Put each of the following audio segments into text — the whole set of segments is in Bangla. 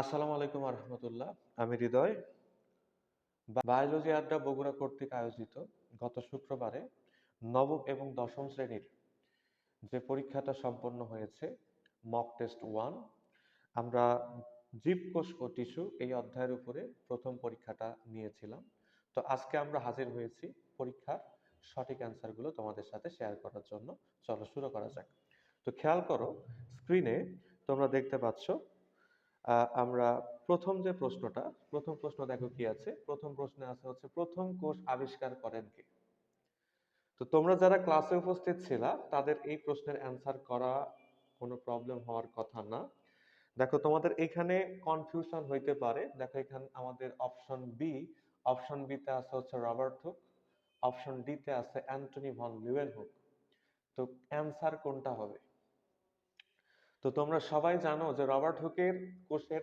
আসসালামু আলাইকুম আহমতুল্লাহ আমি হৃদয়। বায়োলজি আড্ডা বগুড়া কর্তৃক আয়োজিত গত শুক্রবারে নবম এবং দশম শ্রেণির যে পরীক্ষাটা সম্পন্ন হয়েছে মক টেস্ট ওয়ান আমরা জীবকোষ ও টিস্যু এই অধ্যায়ের উপরে প্রথম পরীক্ষাটা নিয়েছিলাম। তো আজকে আমরা হাজির হয়েছি পরীক্ষার সঠিক অ্যান্সারগুলো তোমাদের সাথে শেয়ার করার জন্য। চলো শুরু করা যাক। তো খেয়াল করো স্ক্রিনে তোমরা দেখতে পাচ্ছ আমরা প্রথম যে প্রশ্নটা, প্রথম প্রশ্ন দেখো কি আছে? প্রথম প্রশ্নে আছে হচ্ছে, প্রথম কোষ আবিষ্কার করেন কে? তো তোমরা যারা ক্লাসে উপস্থিত ছিলা, তাদের এই প্রশ্নের অ্যান্সার করা কোনো প্রবলেম হওয়ার কথা না। দেখো, তোমাদের এখানে কনফিউশন হইতে পারে। দেখো, এখানে, আমাদের অপশন বি অপশন বিতে আছে হচ্ছে রবার্ট হুক, অপশন ডিতে আছে অ্যান্টনি ভন লিউয়েনহুক। তো অ্যান্সার কোনটা হবে? তো তোমরা সবাই জানো যে রবার্ট হুকের কোষের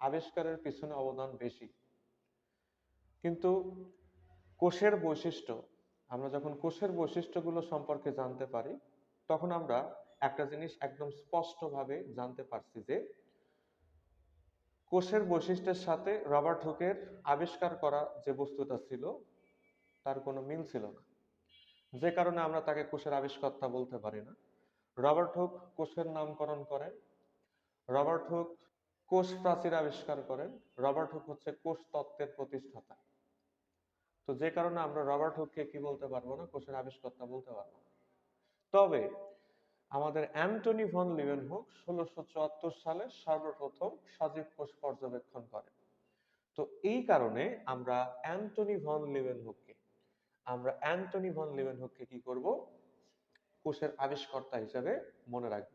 আবিষ্কারের পিছনে অবদান বেশি। কিন্তু কোষের বৈশিষ্ট্য, আমরা যখন কোষের বৈশিষ্ট্যগুলো সম্পর্কে জানতে পারি, তখন আমরা একটা জিনিস একদম স্পষ্টভাবে জানতে পারছি যে কোষের বৈশিষ্ট্যের সাথে রবার্ট হুকের আবিষ্কার করা যে বস্তুটা ছিল, তার কোনো মিল ছিল না। যে কারণে আমরা তাকে কোষের আবিষ্কর্তা বলতে পারি না। রবার্ট হুক কোষের নামকরণ করেন। রবার্ট হুক কোষ প্রাচীর আবিষ্কার করেন। রবার্ট হুক হচ্ছে কোষ তত্ত্বের প্রতিষ্ঠাতা। তো যে কারণে আমরা রবার্ট হুককে কি বলতে পারব না, কোষের আবিষ্কর্তা বলতে পারব না। তবে আমাদের অ্যান্টনি ভন লিভেনহুক ষোলোশো চুয়াত্তর সালে সর্বপ্রথম সজীব কোষ পর্যবেক্ষণ করেন। তো এই কারণে আমরা অ্যান্টনি ভন লিভেনহুককে আমরা অ্যান্টনি ভন লিভেনহুককে কি করব? কোষের আবিষ্কর্তা হিসেবে মনে রাখব।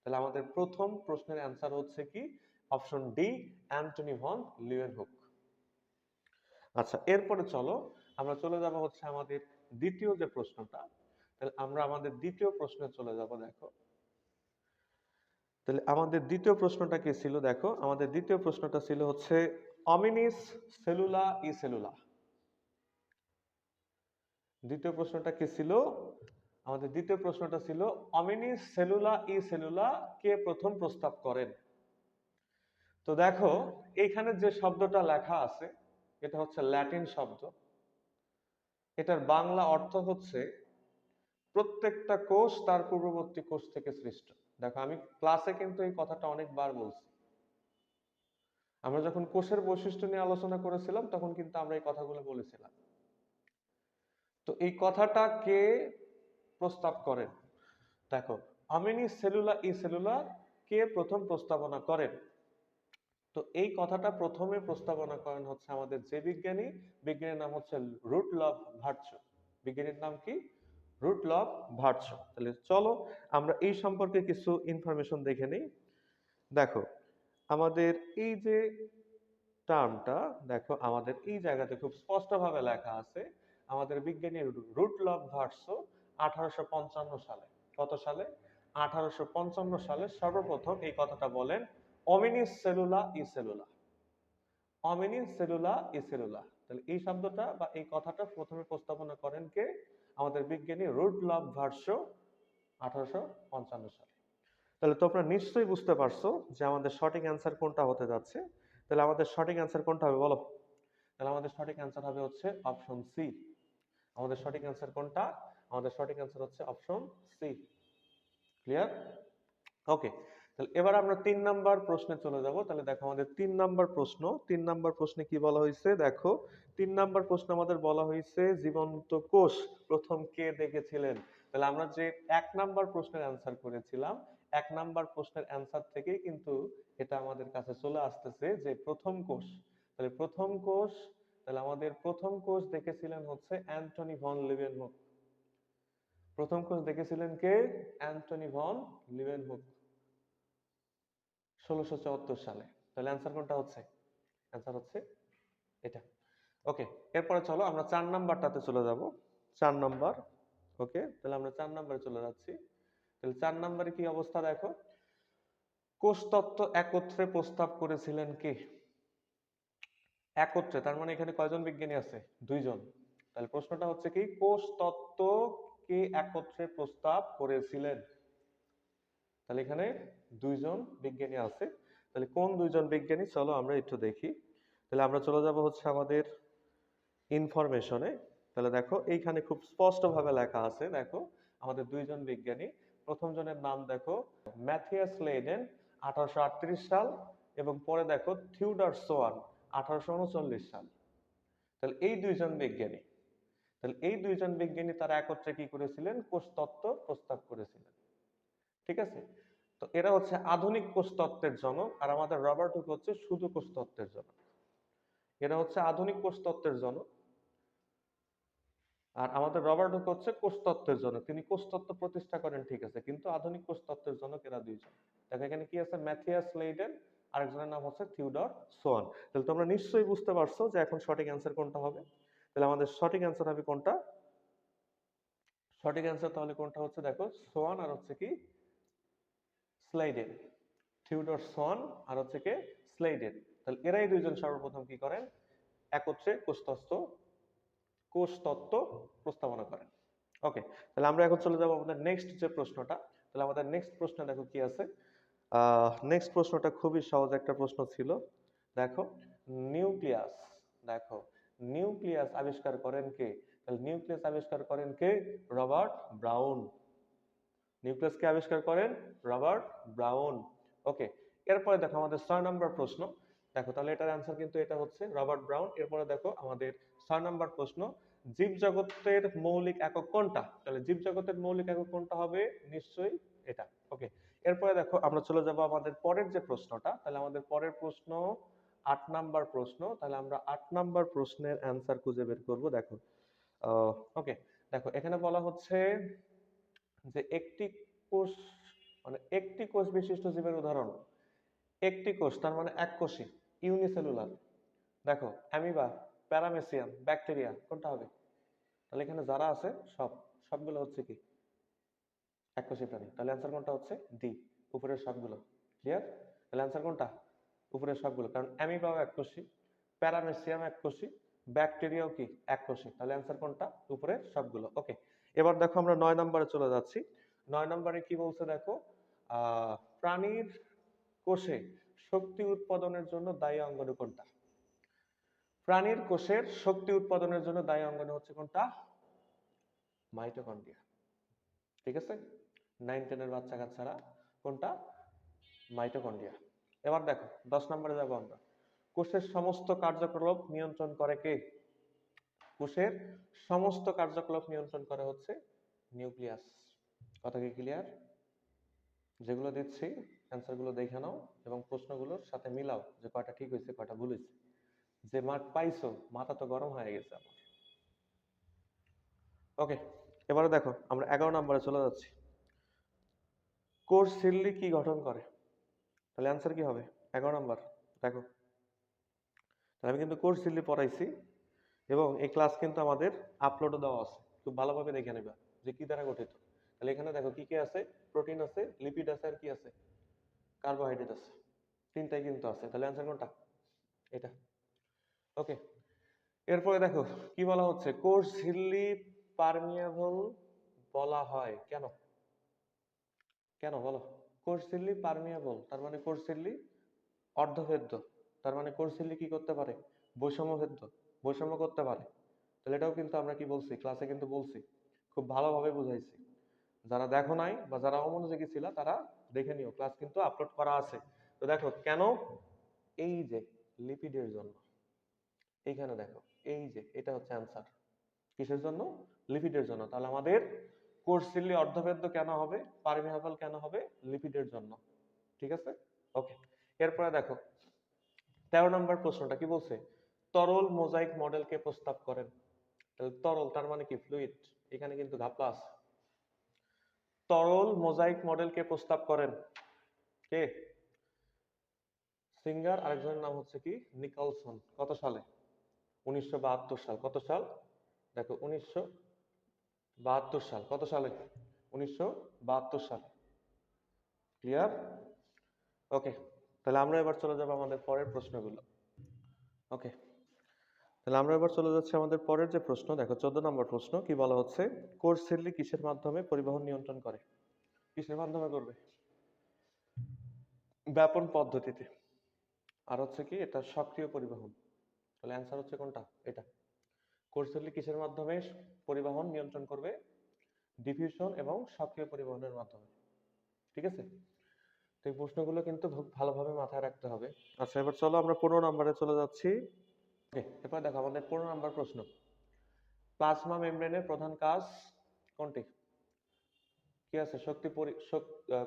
তাহলে আমাদের প্রথম প্রশ্নের অ্যান্সার হচ্ছে কি? Option D Antonie van Leeuwenhoek আচ্ছা এরপরে চলো, আমরা চলে যাব হচ্ছে আমাদের দ্বিতীয় যে প্রশ্নটা। তাহলে আমরা আমাদের দ্বিতীয় প্রশ্নে চলে যাব, দেখো। তাহলে আমাদের দ্বিতীয় প্রশ্নটা কি ছিল? দেখো, আমাদের দ্বিতীয় প্রশ্নটা ছিল হচ্ছে অমিনিস সেলুলা ই সেলুলা দ্বিতীয় প্রশ্নটা কি ছিল? আমাদের দ্বিতীয় প্রশ্নটা ছিল, অমিনি সেলুলা ই সেলুলা কে প্রথম প্রস্তাব করেন? তো দেখো, এইখানে যে শব্দটা লেখা আছে, এটা হচ্ছে ল্যাটিন শব্দ। এটার বাংলা অর্থ হচ্ছে, প্রত্যেকটা কোষ তার পূর্ববর্তী কোষ থেকে সৃষ্ট। দেখো, আমি ক্লাসে কিন্তু এই কথাটা অনেকবার বলছি। আমরা যখন কোষের বৈশিষ্ট্য নিয়ে আলোচনা করেছিলাম, তখন কিন্তু আমরা এই কথাগুলো বলেছিলাম। তো এই কথাটা কে প্রস্তাব করেন। দেখো, আমিনি সেলুলা ই সেলুলা কে প্রথম প্রস্তাবনা করেন? তো এই কথাটা প্রথমে প্রস্তাবনা করেন হচ্ছে আমাদের যে বিজ্ঞানী, বিজ্ঞানীর নাম হচ্ছে রুট লভ ভার্চ। বিজ্ঞানীর নাম কি? Rudolf Virchow. তাহলে চলো আমরা এই সম্পর্কে কিছু ইনফরমেশন দেখে নিই। দেখো, আমাদের এই যে টার্মটা দেখো আমাদের এই জায়গাতে খুব স্পষ্টভাবে লেখা আছে, আমাদের বিজ্ঞানী রুট লভ ভার্সো আঠারোশো পঞ্চান্ন সালে। কত সালে? আঠারোশো পঞ্চান্ন সালে সর্বপ্রথম এই কথাটা বলেন, অমিনিস সেলুলা ই সেলুলা। অমিনিস সেলুলা ই সেলুলা। তাহলে এই শব্দটা বা এই কথাটা প্রথমে প্রস্তাবনা করেন কে? আমাদের বিজ্ঞানী রুট লভ ভার্সো আঠারোশো পঞ্চান্ন সালে। তাহলে তোমরা নিশ্চয়ই বুঝতে পারছ যে আমাদের সঠিক অ্যান্সার কোনটা হতে যাচ্ছে। তাহলে আমাদের সঠিক অ্যান্সার কোনটা হবে বলো? তাহলে আমাদের সঠিক অ্যান্সার হবে হচ্ছে অপশন সি। আমাদের সঠিক অ্যান্সার কোনটা? আমাদের সঠিক অ্যান্সার হচ্ছে অপশন সি ক্লিয়ার ওকে তাহলে এবার আমরা তিন নাম্বার প্রশ্নে চলে যাব। তাহলে দেখো আমাদের তিন নাম্বার প্রশ্ন। তিন নাম্বার প্রশ্নে কি বলা হয়েছে? দেখো, তিন নাম্বার প্রশ্ন আমাদের বলা হয়েছে জীবন্ত কোষ প্রথম কে দেখেছিলেন? তাহলে আমরা যে এক নাম্বার প্রশ্নের অ্যান্সার করেছিলাম, এক নাম্বার প্রশ্নের অ্যান্সার থেকেই কিন্তু এটা আমাদের কাছে চলে আসতেছে যে প্রথম কোষ। তাহলে প্রথম কোষ, তাহলে আমাদের প্রথম কোষ দেখেছিলেন হচ্ছে অ্যান্টনি ভন লিভেনহুক প্রথম কোষ দেখেছিলেন কে? Antony van লিভেন লিভেনহুক। ষোলোশো চুয়াত্তর সালে। তাহলে অ্যান্সার কোনটা হচ্ছে? অ্যান্সার হচ্ছে এটা। ওকে এরপরে চলো আমরা চার নাম্বারটাতে চলে যাব। চার নাম্বার ওকে তাহলে আমরা চার নাম্বারে চলে যাচ্ছি। তাহলে চার নাম্বারে কি অবস্থা দেখো? কোষতত্ত্ব একত্রে প্রস্তাব করেছিলেন কে? একত্রে, তার মানে এখানে কয়জন বিজ্ঞানী আছে? দুইজন। তাহলে প্রশ্নটা হচ্ছে কি? কোষ তত্ত্ব কে একত্রে প্রস্তাব করেছিলেন? তাহলে এখানে দুইজন বিজ্ঞানী আছে। তাহলে কোন দুইজন বিজ্ঞানী? চলো আমরা একটু দেখি। তাহলে আমরা চলে যাব হচ্ছে আমাদের ইনফরমেশনে তাহলে দেখো, এইখানে খুব স্পষ্টভাবে লেখা আছে, দেখো, আমাদের দুইজন বিজ্ঞানী। প্রথম জনের নাম দেখো, ম্যাথিয়াস লেডেন আঠারোশো আটত্রিশ সাল, এবং পরে দেখো থিউডার সোয়ান, আঠারোশো উনচল্লিশ সাল। তাহলে এই দুইজন বিজ্ঞানী। তাহলে এই দুইজন বিজ্ঞানী তারা একত্রে কি করেছিলেন? কোষতত্ত্ব প্রস্তাব করেছিলেন। ঠিক আছে? তো এরা হচ্ছে আধুনিক কোষতত্ত্বের জনক আর আমাদের রবার্ট হুক হচ্ছে শুধু কোষতত্ত্বের জনক। এরা হচ্ছে আধুনিক কোষতত্ত্বের জনক আর আমাদের রবার্ট হুক হচ্ছে কোষতত্ত্বের জনক। তিনি কোষতত্ত্ব প্রতিষ্ঠা করেন, ঠিক আছে, কিন্তু আধুনিক কোষতত্ত্বের জনক এরা দুইজন। দেখো এখানে কি আছে? ম্যাথিয়াস লেইডেন আরেকজনের নাম হচ্ছে থিওডর সোয়ান। তাহলে তোমরা নিশ্চয়ই বুঝতে পারছ যে এখন সঠিক অ্যান্সার কোনটা হবে? তাহলে আমাদের সঠিক অ্যান্সার হবে কোনটা? সঠিক অ্যান্সার তাহলে কোনটা হচ্ছে দেখো, সোয়ান আর হচ্ছে কি? স্লাইডেন থিওডর সোয়ান আর হচ্ছে কি? স্লাইডেন তাহলে এরাই দুইজন সর্বপ্রথম কি করেন? একত্রে কোষতত্ত্ব কোষতত্ত্ব প্রস্তাবনা করেন। ওকে তাহলে আমরা এখন চলে যাব আমাদের নেক্সট যে প্রশ্নটা। তাহলে আমাদের নেক্সট প্রশ্ন দেখো কি আছে? নেক্সট প্রশ্নটা খুবই সহজ একটা প্রশ্ন ছিল। দেখো নিউক্লিয়াস দেখো নিউক্লিয়াস আবিষ্কার করেন কে? তাহলে নিউক্লিয়াস আবিষ্কার করেন কে? Robert brown. নিউক্লিয়াসকে আবিষ্কার করেন? Robert brown. ওকে, এরপরে দেখো আমাদের ছয় নম্বর প্রশ্ন। দেখো, তাহলে এটার অ্যান্সার কিন্তু এটা হচ্ছে রবার্ট ব্রাউন। এরপরে দেখো আমাদের ছয় নম্বর প্রশ্ন। জীবজগতের মৌলিক একক কোনটা? তাহলে জীবজগতের মৌলিক একক কোনটা হবে? নিশ্চয়ই এটা। ওকে, এরপরে দেখো আমরা চলে যাব আমাদের পরের যে প্রশ্নটা। তাহলে আমাদের পরের প্রশ্ন আট নাম্বার প্রশ্ন, তাহলে আমরা আট নাম্বার প্রশ্নের অ্যান্সার খুঁজে বের করব, দেখো। ওকে দেখো, এখানে বলা হচ্ছে যে একটি কোষ মানে একটি কোষ বিশিষ্ট জীবের উদাহরণ। একটি কোষ, তার মানে এক কোষী ইউনিসেলুলার দেখো অ্যামিবা প্যারামেসিয়াম ব্যাকটেরিয়া কোনটা হবে? তাহলে এখানে যারা আছে, সব, সবগুলো হচ্ছে কি? এককোষী প্রাণী। তাহলে অ্যান্সার কোনটা হচ্ছে? ডি উপরের সবগুলো। ক্লিয়ার তাহলে অ্যান্সার কোনটা? উপরের সবগুলো। কারণ অ্যামিবাও এককোষী প্যারামেসিয়াম এককোষী ব্যাকটেরিয়াও কি এককোষী তাহলে অ্যান্সার কোনটা? উপরের সবগুলো। ওকে, এবার দেখো আমরা নয় নম্বরে চলে যাচ্ছি। নয় নম্বরে কি বলছে দেখো? প্রাণীর কোষে শক্তি উৎপাদনের জন্য দায়ী অঙ্গন কোনটা? প্রাণীর কোষের শক্তি উৎপাদনের জন্য দায়ী অঙ্গন হচ্ছে কোনটা? মাইটোকন্ড্রিয়া। ঠিক আছে? নাইন টেনের বাচ্চা কাচ্চারা কোনটা? মাইটোকন্ড্রিয়া। এবার দেখো, দশ নম্বরে যাব আমরা। কোষের সমস্ত কার্যকলাপ নিয়ন্ত্রণ করে কে? কোষের সমস্ত কার্যকলাপ নিয়ন্ত্রণ করে হচ্ছে নিউক্লিয়াস। কথা কি ক্লিয়ার যেগুলো দিচ্ছি অ্যান্সারগুলো দেখে নাও এবং প্রশ্নগুলোর সাথে মিলাও যে কয়টা ঠিক হয়েছে, কয়টা ভুল হয়েছে। যে মার্ক পাইছো, মাথা তো গরম হয়ে গেছে আমার। ওকে, এবারে দেখো, আমরা এগারো নম্বরে চলে যাচ্ছি। কোষ ঝিল্লি কি গঠন করে? তাহলে অ্যান্সার কি হবে? এগারো নম্বর দেখো। তাহলে আমি কিন্তু কোর্স ঝিল্লি পড়াইছি এবং এই ক্লাস কিন্তু আমাদের আপলোডও দেওয়া আছে। খুব ভালোভাবে দেখে নেবা যে কি দ্বারা গঠিত। তাহলে এখানে দেখো কি কি আছে? প্রোটিন আছে লিপিড আছে আর কি আছে? কার্বোহাইড্রেট আছে। তিনটাই কিন্তু আছে। তাহলে অ্যান্সার কোনটা? এটা। ওকে এরপরে দেখো, কি বলা হচ্ছে? কোর্স ঝিল্লি পারমিয়েবল বলা হয়। কেন? কেন বলো? কোষ ঝিল্লি পারমিয়েবল তার মানে কোষ ঝিল্লি অর্ধভেদ্য তার মানে কোষ ঝিল্লি কি করতে পারে? বৈষম্যভেদ্য বৈষম্য করতে পারে। তাহলে এটাও কিন্তু আমরা কি বলছি? ক্লাসে কিন্তু বলছি। খুব ভালোভাবে বুঝাইছি। যারা দেখো নাই বা যারা অমনোযোগী ছিল, তারা দেখে নিও। ক্লাস কিন্তু আপলোড করা আছে। তো দেখো, কেন? এই যে লিপিডের জন্য। এইখানে দেখো, এই যে, এটা হচ্ছে অ্যান্সার কিসের জন্য? লিপিডের জন্য। তাহলে আমাদের ঝিল্লি অর্ধবেদ্য কেন হবে? পারমিয়াবল কেন হবে? লিপিডের জন্য। ঠিক আছে? ওকে এরপরে দেখো, তেরো নম্বর প্রশ্নটা কি বলছে? তরল মোজাইক মডেলকে প্রস্তাব করেন। তাহলে তরল, তার মানে কি? ফ্লুইড এখানে কিন্তু ঘাপলা আছে। তরল মোজাইক মডেলকে প্রস্তাব করেন। কে? সিঙ্গার, আরেকজনের নাম হচ্ছে কি? নিকলসন। কত সালে? উনিশশো বাহাত্তর সাল। কত সাল? দেখো, উনিশশো বাহাত্তর সাল, কত সালে? উনিশশো বাহাত্তর সাল। ক্লিয়ার ওকে তাহলে আমরা এবার চলে যাব আমাদের পরের প্রশ্নগুলো। ওকে তাহলে আমরা এবার চলে যাচ্ছি আমাদের পরের যে প্রশ্ন, দেখো চোদ্দ নম্বর প্রশ্ন, কি বলা হচ্ছে? কোর্স সিল্লি কিসের মাধ্যমে পরিবহন নিয়ন্ত্রণ করে? কিসের মাধ্যমে করবে? ব্যাপন পদ্ধতিতে। আর হচ্ছে কি, এটা সক্রিয় পরিবহন। তাহলে অ্যান্সার হচ্ছে কোনটা? এটা। কোষঝিল্লি কিসের মাধ্যমে? পরিবহন নিয়ন্ত্রণ করবে ডিফিউশন এবং সক্রিয় পরিবহনের মাধ্যমে। ঠিক আছে? তো এই প্রশ্নগুলো কিন্তু ভালোভাবে মাথায় রাখতে হবে। আচ্ছা এবার চলো আমরা পনেরো নম্বরে চলে যাচ্ছি। ওকে এবার দেখো আমাদের পনেরো নম্বর প্রশ্ন। প্লাজমা মেমব্রেনের প্রধান কাজ কোনটি? কি আছে? শক্তি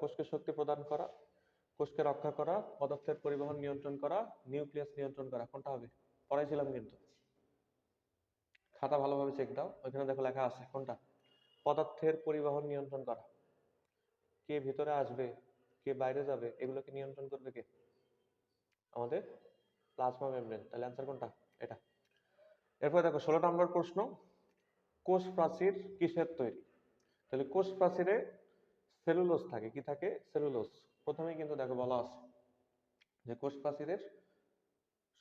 কোষকে শক্তি প্রদান করা কোষকে রক্ষা করা পদার্থের পরিবহন নিয়ন্ত্রণ করা নিউক্লিয়াস নিয়ন্ত্রণ করা কোনটা হবে? পড়াইছিলাম কিন্তু। খাতা ভালোভাবে চেক দাও। ওইখানে দেখো লেখা আছে, কোনটা? পদার্থের পরিবহন নিয়ন্ত্রণ করা। কে ভিতরে আসবে? কে বাইরে যাবে? এগুলোকে নিয়ন্ত্রণ করবে কে? আমাদের প্লাজমা মেমব্রেন তাহলে অ্যান্সার কোনটা? এটা। এরপর দেখো, ষোলো নম্বর প্রশ্ন কোষ প্রাচীর কিসের তৈরি? তাহলে কোষ প্রাচীরে সেলুলোজ থাকে। কি থাকে? সেলুলোজ প্রথমেই কিন্তু দেখো বলা আছে যে কোষ প্রাচীরের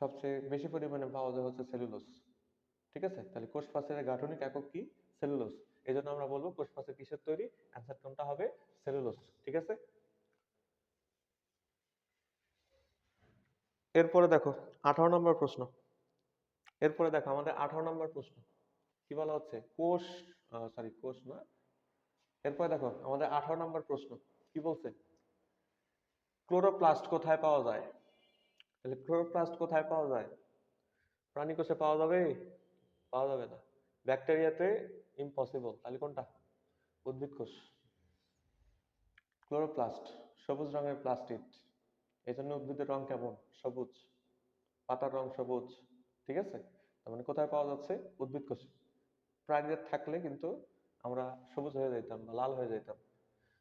সবচেয়ে বেশি পরিমাণে পাওয়া যায় হচ্ছে সেলুলোজ ঠিক আছে? তাহলে কোষ প্রাচীরের গাঠনিক একক কি? সেলুলোজ। এই জন্য আমরা বলব কোষ প্রাচীর কিসের তৈরি? অ্যান্সার কোনটা হবে? সেলুলোজ। ঠিক আছে? এরপরে দেখো, আঠারো নম্বর প্রশ্ন। এরপরে দেখো, আমাদের আঠারো নম্বর প্রশ্ন। কি বলা হচ্ছে? কোষ সরি কোষ না। এরপরে দেখো, আমাদের আঠারো নম্বর প্রশ্ন। কি বলছে? ক্লোরোপ্লাস্ট কোথায় পাওয়া যায়? তাহলে ক্লোরোপ্লাস্ট কোথায় পাওয়া যায়? প্রাণী কোষে পাওয়া যাবে? পাওয়া যাবে না। ব্যাকটেরিয়াতে ইম্পসিবল তাহলে কোনটা? উদ্ভিদ কোষ। ক্লোরোপ্লাস্ট, সবুজ রঙের প্লাস্টিড। এই জন্য উদ্ভিদের রং কেমন? সবুজ। পাতার রং সবুজ। ঠিক আছে? তার মানে কোথায় পাওয়া যাচ্ছে? উদ্ভিদ কোষে। প্রাণীদের থাকলে কিন্তু আমরা সবুজ হয়ে যাইতাম বা লাল হয়ে যাইতাম।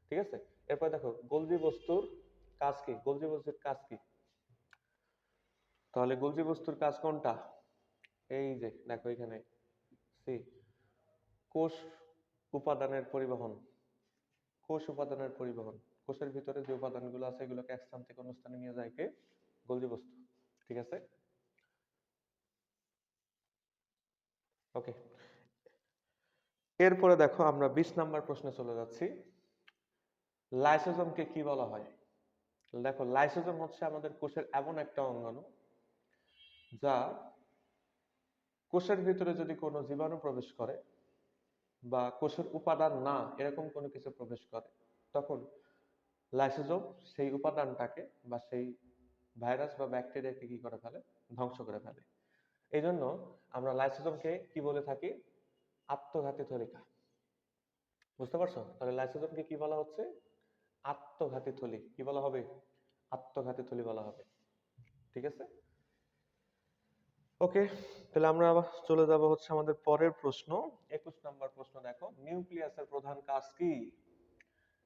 ঠিক আছে? এরপর দেখো, গোলজি বস্তুর কাজ কি? গোলজি বস্তুর কাজ কি? তাহলে গোলজি বস্তুর কাজ কোনটা? এই যে, দেখো এখানে সি কোষ উপাদানের পরিবহন, কোষ উপাদানের পরিবহন, কোষের ভিতরে যে উপাদানগুলো আছে এগুলোকে এক স্থান থেকে অন্য স্থানে নিয়ে যায় কে? গোলজি বস্তু, ঠিক আছে? ওকে এরপরে দেখো আমরা বিশ নাম্বার প্রশ্নে চলে যাচ্ছি। লাইসোজোমকে কি বলা হয়? দেখো, লাইসোজোম হচ্ছে আমাদের কোষের এমন একটা অঙ্গাণু যা কোষের ভিতরে যদি কোনো জীবাণু প্রবেশ করে বা কোষের উপাদান না, এরকম কোনো কিছু প্রবেশ করে, তখন লাইসোজোম সেই উপাদানটাকে বা সেই ভাইরাস বা ব্যাকটেরিয়াকে কি করে ফেলে? ধ্বংস করে ফেলে। এই জন্য আমরা লাইসোজোমকে কি বলে থাকি? আত্মঘাতী থলিকা বুঝতে পারছ? তাহলে লাইসোজোমকে কি বলা হচ্ছে? আত্মঘাতী থলি কি বলা হবে? আত্মঘাতী থলি বলা হবে। ঠিক আছে? ওকে তাহলে আমরা আবার চলে যাব হচ্ছে আমাদের পরের প্রশ্ন। একুশ নম্বর প্রশ্ন দেখো, নিউক্লিয়াসের প্রধান কাজ কি?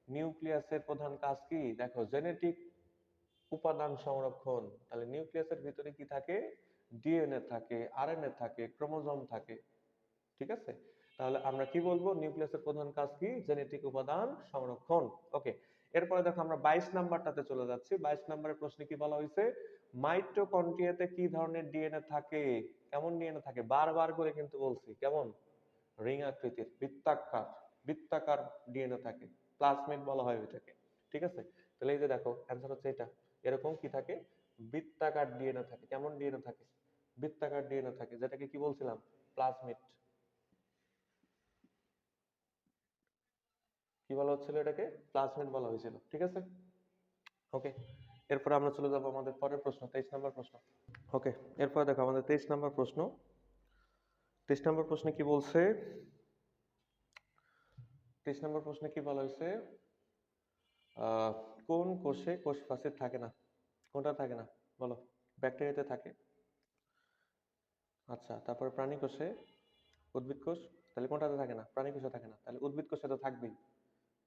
নিউক্লিয়াসের প্রধান কাজ কি? দেখো, জেনেটিক উপাদান সংরক্ষণ, তাহলে নিউক্লিয়াসের ভিতরে কি থাকে? ডিএনএ থাকে, আরএনএ থাকে, ক্রোমোজোম থাকে, ঠিক আছে? তাহলে আমরা কি বলব? নিউক্লিয়াসের প্রধান কাজ কি? জেনেটিক উপাদান সংরক্ষণ। ওকে এরপরে দেখো আমরা বাইশ নাম্বারটাতে চলে যাচ্ছি। বাইশ নাম্বারের প্রশ্নে কি বলা হয়েছে? মাইটোকন্ড্রিয়াতে কি ধরনের ডিএনএ থাকে? কেমন ডিএনএ থাকে? বারবার করে কিন্তু বলছি, কেমন? রিং আকৃতির, বৃত্তাকার বৃত্তাকার ডিএনএ থাকে। প্লাজমিড বলা হয় ওইটাকে। ঠিক আছে? তাহলে এই যে দেখো অ্যান্সার হচ্ছে এটা। এরকম কি থাকে? বৃত্তাকার ডিএনএ থাকে। কেমন ডিএনএ থাকে? বৃত্তাকার ডিএনএ থাকে। যেটাকে কি বলছিলাম? প্লাজমিড কি বলা হচ্ছিল এটাকে? প্লাজমিড বলা হয়েছিল, ঠিক আছে? ওকে এরপর আমরা চলে যাব আমাদের পরের প্রশ্ন, তেইশ নম্বর প্রশ্ন। ওকে এরপর দেখো আমাদের তেইশ নম্বর প্রশ্ন। তেইশ নম্বর প্রশ্নে কি বলছে? তেইশ নম্বর প্রশ্নে কি বলা হয়েছে? কোন কোষে কোষ প্রাচীর থাকে না? কোনটা থাকে না? বলো ব্যাকটেরিয়াতে থাকে। আচ্ছা তারপরে প্রাণী কোষে উদ্ভিদ কোষ, তাহলে কোনটাতে থাকে না? প্রাণী কোষে থাকে না, তাহলে উদ্ভিদ কোষে তো থাকবেই।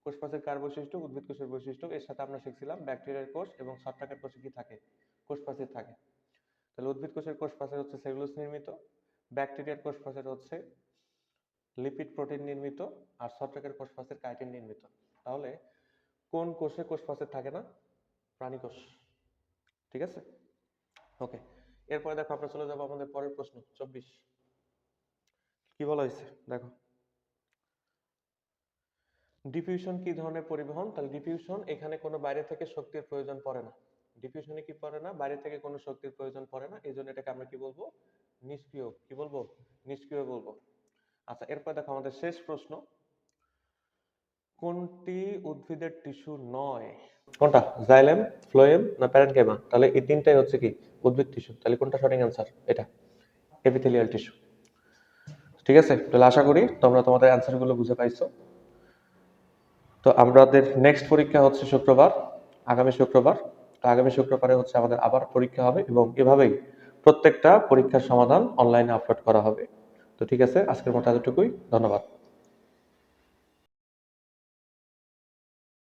কোষ প্রাচীর কার বৈশিষ্ট্য? উদ্ভিদ কোষের বৈশিষ্ট্য। এর সাথে আমরা শিখছিলাম ব্যাকটেরিয়ার কোষ এবং ছত্রাকের কোষে কি থাকে? কোষ প্রাচীর থাকে। তাহলে উদ্ভিদ কোষের কোষ প্রাচীর হচ্ছে সেলুলোজ নির্মিত, ব্যাকটেরিয়ার কোষ প্রাচীর হচ্ছে লিপিড প্রোটিন নির্মিত আর ছত্রাকের কোষ প্রাচীর কাইটিন নির্মিত। তাহলে কোন কোষে কোষ প্রাচীর থাকে না? প্রাণী কোষ। ঠিক আছে? ওকে, এরপরে দেখো আমরা চলে যাব আমাদের পরের প্রশ্ন, চব্বিশ। কি বলা হয়েছে? দেখো। ডিফিউশন কি ধরনের পরিবহন? তাহলে ডিফিউশন এখানে কোনো বাইরে থেকে শক্তির প্রয়োজন পড়ে না। ডিফিউশনে কি পড়ে না? বাইরে থেকে কোনো শক্তির প্রয়োজন পড়ে না। এই জন্য এটাকে আমরা কি বলব? নিষ্ক্রিয়। কি বলব? নিষ্ক্রিয় বলব। আচ্ছা এরপর দেখো আমাদের শেষ প্রশ্ন। কোনটি উদ্ভিদের টিস্যু নয়? কোনটা? জাইলেম ফ্লোয়েম না প্যারেনকাইমা তাহলে এই তিনটাই হচ্ছে কি? উদ্ভিদ টিস্যু। তাহলে কোনটা সঠিক অ্যান্সার এটা। এপিথেলিয়াল টিস্যু ঠিক আছে? তাহলে আশা করি তোমরা তোমাদের অ্যান্সারগুলো বুঝে পাইছো। তো আমাদের নেক্সট পরীক্ষা হচ্ছে শুক্রবার, আগামী শুক্রবার। তো আগামী শুক্রবারে হচ্ছে আমাদের আবার পরীক্ষা হবে এবং এভাবেই প্রত্যেকটা পরীক্ষার সমাধান অনলাইনে আপলোড করা হবে। তো ঠিক আছে, আজকের মতো এতটুকুই। ধন্যবাদ।